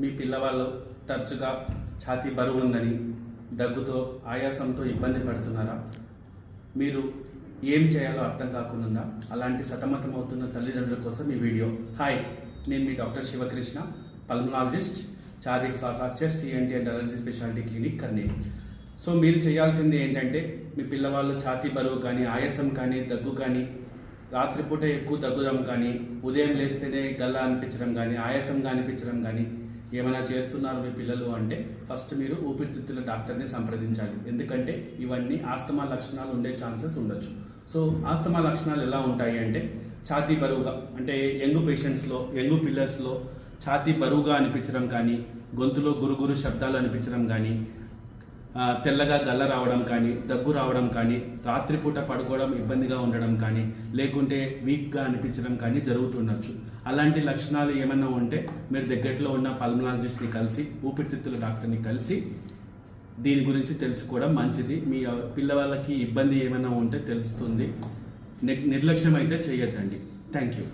మీ పిల్లవాళ్ళు తరచుగా ఛాతీ బరువు ఉందని దగ్గుతో ఆయాసంతో ఇబ్బంది పడుతున్నారా? మీరు ఏం చేయాలో అర్థం కాకుండా అలాంటి సతమతం అవుతున్న తల్లిదండ్రుల కోసం ఈ వీడియో. హాయ్ నేను మీ డాక్టర్ శివకృష్ణ పల్మనాలజిస్ట్ చార్విక్ శ్వాస chest ENT and allergy speciality clinic Kurnool. So మీరు చేయాల్సింది ఏంటంటే మీ పిల్లవాళ్ళు ఛాతీ బరువు కానీ ఆయాసం కానీ దగ్గు కానీ రాత్రిపూట ఎక్కువ దగ్గురం కానీ ఉదయం లేస్తేనే గల్లా అనిపించడం కానీ ఆయాసంగా అనిపించడం కానీ ఏమైనా చేస్తున్నారు మీ పిల్లలు అంటే ఫస్ట్ మీరు ఊపిరితిత్తుల డాక్టర్ని సంప్రదించాలి. ఎందుకంటే ఇవన్నీ ఆస్తమా లక్షణాలు ఉండే ఛాన్సెస్ ఉండొచ్చు. సో ఆస్తమా లక్షణాలు ఎలా ఉంటాయి అంటే ఛాతీ బరువుగా అంటే యంగ్ పేషెంట్స్లో యంగ్ పిల్లర్స్లో ఛాతీ బరువుగా అనిపించడం కానీ గొంతులో గురుగురు శబ్దాలు అనిపించడం కానీ తెల్లగా గల్ల రావడం కానీ దగ్గు రావడం కానీ రాత్రిపూట పడుకోవడం ఇబ్బందిగా ఉండడం కానీ లేకుంటే వీక్గా అనిపించడం కానీ జరుగుతుండొచ్చు. అలాంటి లక్షణాలు ఏమైనా ఉంటే మీరు దగ్గరలో ఉన్న పల్మనాలజిస్ట్ని కలిసి ఊపిరితిత్తుల డాక్టర్ని కలిసి దీని గురించి తెలుసుకోవడం మంచిది. మీ పిల్లవాళ్ళకి ఇబ్బంది ఏమైనా ఉంటే తెలుస్తుంది. నిర్లక్ష్యం అయితే చేయొద్దండి. Thank you.